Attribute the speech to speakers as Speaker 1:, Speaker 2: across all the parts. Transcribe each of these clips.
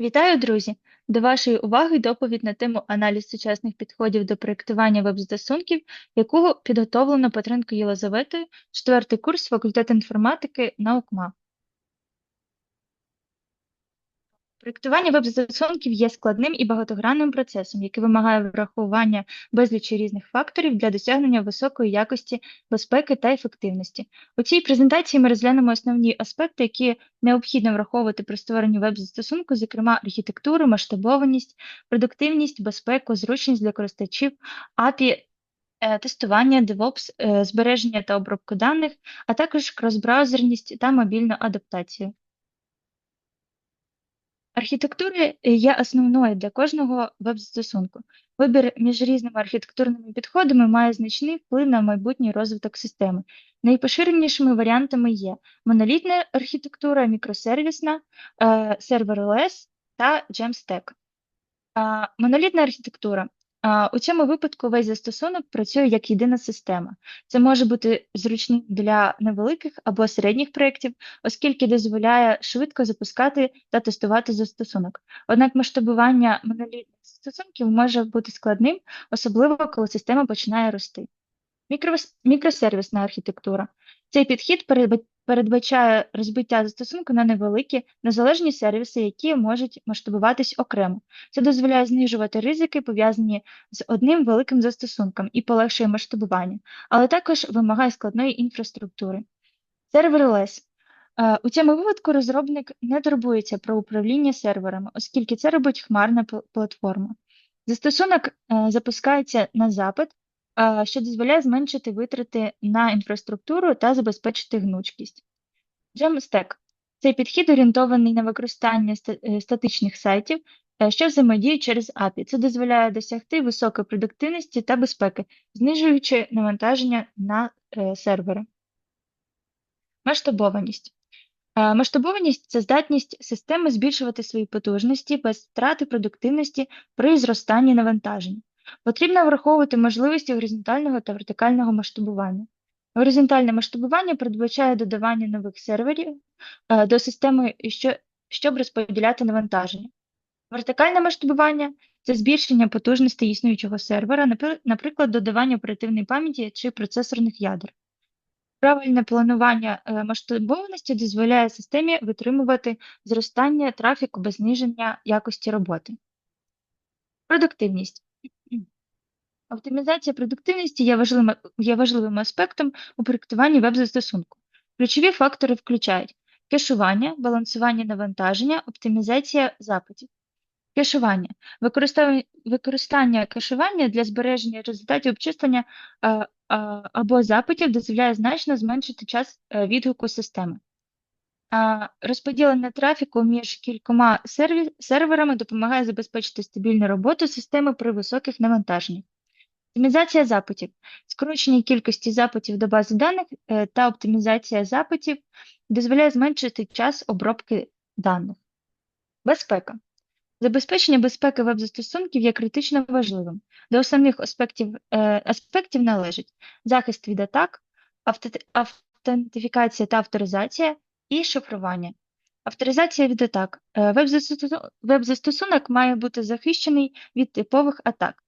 Speaker 1: Вітаю, друзі! До вашої уваги доповідь на тему аналіз сучасних підходів до проєктування веб-застосунків, яку підготовлено Петренко Єлизаветою, четвертий курс факультету інформатики НАУКМА. Проєктування веб-застосунків є складним і багатогранним процесом, який вимагає врахування безлічі різних факторів для досягнення високої якості безпеки та ефективності. У цій презентації ми розглянемо основні аспекти, які необхідно враховувати при створенні веб-застосунку, зокрема архітектуру, масштабованість, продуктивність, безпеку, зручність для користувачів, API, е, тестування, DevOps, е, збереження та обробку даних, а також кросбраузерність та мобільну адаптацію. Архітектура є основною для кожного веб-застосунку. Вибір між різними архітектурними підходами має значний вплив на майбутній розвиток системи. Найпоширенішими варіантами є монолітна архітектура, мікросервісна, серверлес serverless та Jamstack. Монолітна архітектура. У цьому випадку весь застосунок працює як єдина система. Це може бути зручним для невеликих або середніх проєктів, оскільки дозволяє швидко запускати та тестувати застосунок. Однак масштабування монолітних застосунків може бути складним, особливо коли система починає рости. Мікросервісна архітектура. Цей підхід передбачає розбиття застосунку на невеликі незалежні сервіси, які можуть масштабуватись окремо. Це дозволяє знижувати ризики, пов'язані з одним великим застосунком, і полегшує масштабування, але також вимагає складної інфраструктури. Serverless. Е, У цьому випадку розробник не турбується про управління серверами, оскільки це робить хмарна платформа. Застосунок е, запускається на запит, що дозволяє зменшити витрати на інфраструктуру та забезпечити гнучкість. Jamstack – цей підхід орієнтований на використання е, статичних сайтів, е, що взаємодіють через API. Це дозволяє досягти високої продуктивності та безпеки, знижуючи навантаження на е, сервери. Масштабованість. Масштабованість це здатність системи збільшувати свої потужності без втрати продуктивності при зростанні навантаження. Потрібно враховувати можливості горизонтального та вертикального масштабування. Горизонтальне масштабування передбачає додавання нових серверів е, до системи, що- щоб розподіляти навантаження. Вертикальне масштабування це збільшення потужності існуючого сервера, наприклад, додавання оперативної пам'яті чи процесорних ядер. Правильне планування е, масштабованості дозволяє системі витримувати зростання трафіку без зниження якості роботи. Продуктивність. Оптимізація продуктивності є важливим, є важливим аспектом у проєктуванні веб-застосунку. Ключові фактори включають кешування, балансування навантаження, оптимізація запитів. Кешування. Використання, кешування для збереження результатів обчислення е, е, або запитів дозволяє значно зменшити час е, відгуку системи. Розподілення трафіку між кількома серверами допомагає забезпечити стабільну роботу системи при високих навантаженнях. Оптимізація запитів. Скорочення кількості запитів до бази даних е, та оптимізація запитів дозволяє зменшити час обробки даних. Безпека. Забезпечення безпеки веб-застосунків є критично важливим. До основних аспектів, е, аспектів належить захист від атак, автентифікація та авторизація і шифрування. Авторизація від атак. Е, Веб-застосунок має бути захищений від типових атак,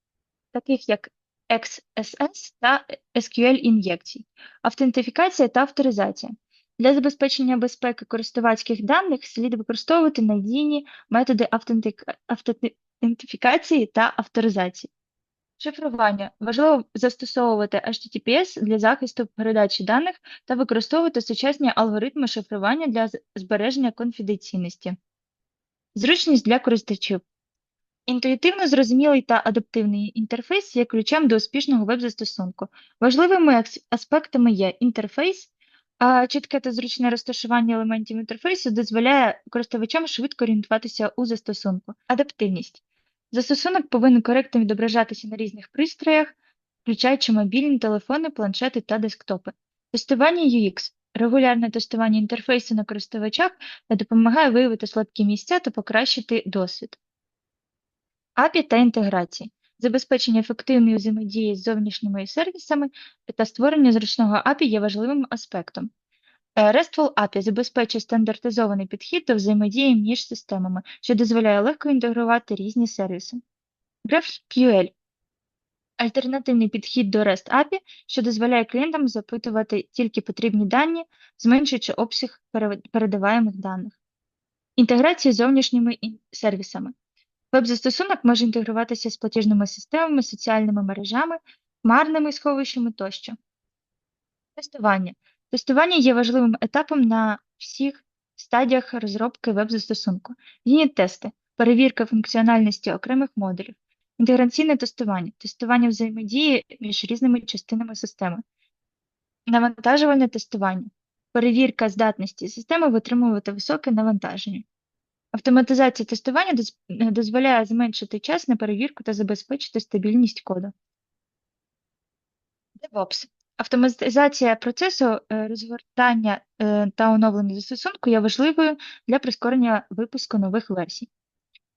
Speaker 1: таких як XSS та SQL-ін'єкцій. Автентифікація та авторизація. Для забезпечення безпеки користувацьких даних слід використовувати надійні методи автентифікації та авторизації. Шифрування. Важливо застосовувати HTTPS для захисту передачі даних та використовувати сучасні алгоритми шифрування для збереження конфіденційності. Зручність для користувачів. Інтуїтивно зрозумілий та адаптивний інтерфейс є ключем до успішного веб-застосунку. Важливими аспектами є інтерфейс, а чітке та зручне розташування елементів інтерфейсу дозволяє користувачам швидко орієнтуватися у застосунку. Адаптивність. Застосунок повинен коректно відображатися на різних пристроях, включаючи мобільні телефони, планшети та десктопи. Тестування UX. Регулярне тестування інтерфейсу на користувачах допомагає виявити слабкі місця та покращити досвід. API та інтеграції. Забезпечення ефективної взаємодії з зовнішніми сервісами та створення зручного API є важливим аспектом. Е, RESTful API забезпечує стандартизований підхід до взаємодії між системами, що дозволяє легко інтегрувати різні сервіси. GraphQL альтернативний підхід до REST API, що дозволяє клієнтам запитувати тільки потрібні дані, зменшуючи обсяг пере- передаваємих даних. Інтеграція з зовнішніми сервісами. Веб-застосунок може інтегруватися з платіжними системами, соціальними мережами, хмарними сховищами тощо. Тестування. Тестування є важливим етапом на всіх стадіях розробки веб-застосунку. Юніт-тести, перевірка функціональності окремих модулів, інтеграційне тестування, тестування взаємодії між різними частинами системи, навантажувальне тестування, перевірка здатності системи витримувати високе навантаження. Автоматизація тестування е, дозволяє зменшити час на перевірку та забезпечити стабільність коду. DevOps. Автоматизація процесу е, розгортання е, та оновлення застосунку є важливою для прискорення випуску нових версій.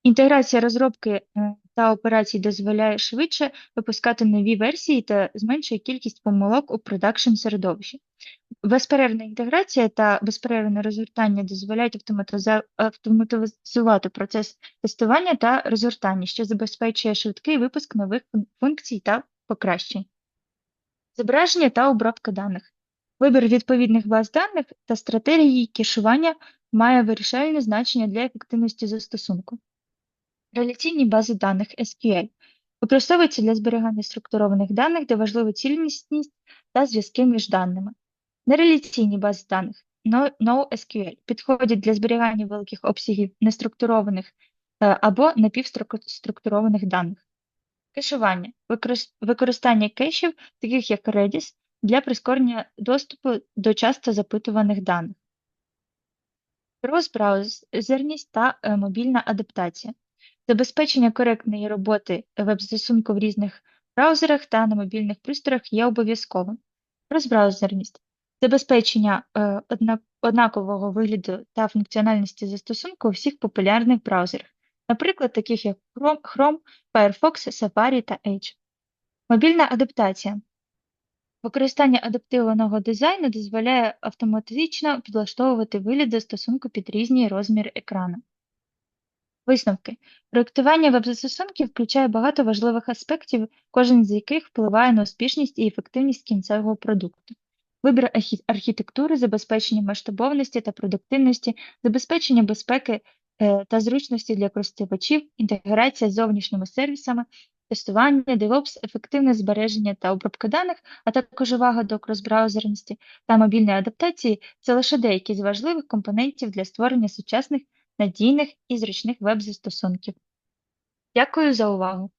Speaker 1: Інтеграція розробки е, та операцій дозволяє швидше випускати нові версії та зменшує кількість помилок у продакшн середовищі. Безперервна інтеграція та безперервне розгортання дозволяють автоматизувати процес тестування та розгортання, що забезпечує швидкий випуск нових функцій та покращень. Зображення та обробка даних. Вибір відповідних баз даних та стратегії кешування має вирішальне значення для ефективності застосунку. Реляційні бази даних SQL використовуються для зберігання структурованих даних, де важлива цілісність та зв'язки між даними. Нереляційні бази даних NoSQL підходять для зберігання великих обсягів неструктурованих е, або напівструктурованих даних. Кешування використання кешів, таких як Redis, для прискорення доступу до часто запитуваних даних. Крос-браузерність та е, мобільна адаптація. Забезпечення коректної роботи веб-застосунку в різних браузерах та на мобільних пристроях є обов'язковим. Кросбраузерність забезпечення е, одна- однакового вигляду та функціональності застосунку у всіх популярних браузерах, наприклад, таких як Chrome, Firefox, Safari та Edge. Мобільна адаптація. Використання адаптивованого дизайну дозволяє автоматично підлаштовувати вигляд застосунку під різні розміри екрану. Висновки. Проєктування веб-застосунків включає багато важливих аспектів, кожен з яких впливає на успішність і ефективність кінцевого продукту. Вибір архітектури, забезпечення масштабовності та продуктивності, забезпечення безпеки е, та зручності для користувачів, інтеграція з зовнішніми сервісами, тестування, DevOps, ефективне збереження та обробка даних, а також увага до кросбраузерності та мобільної адаптації це лише деякі з важливих компонентів для створення сучасних надійних і зручних веб-застосунків. Дякую за увагу!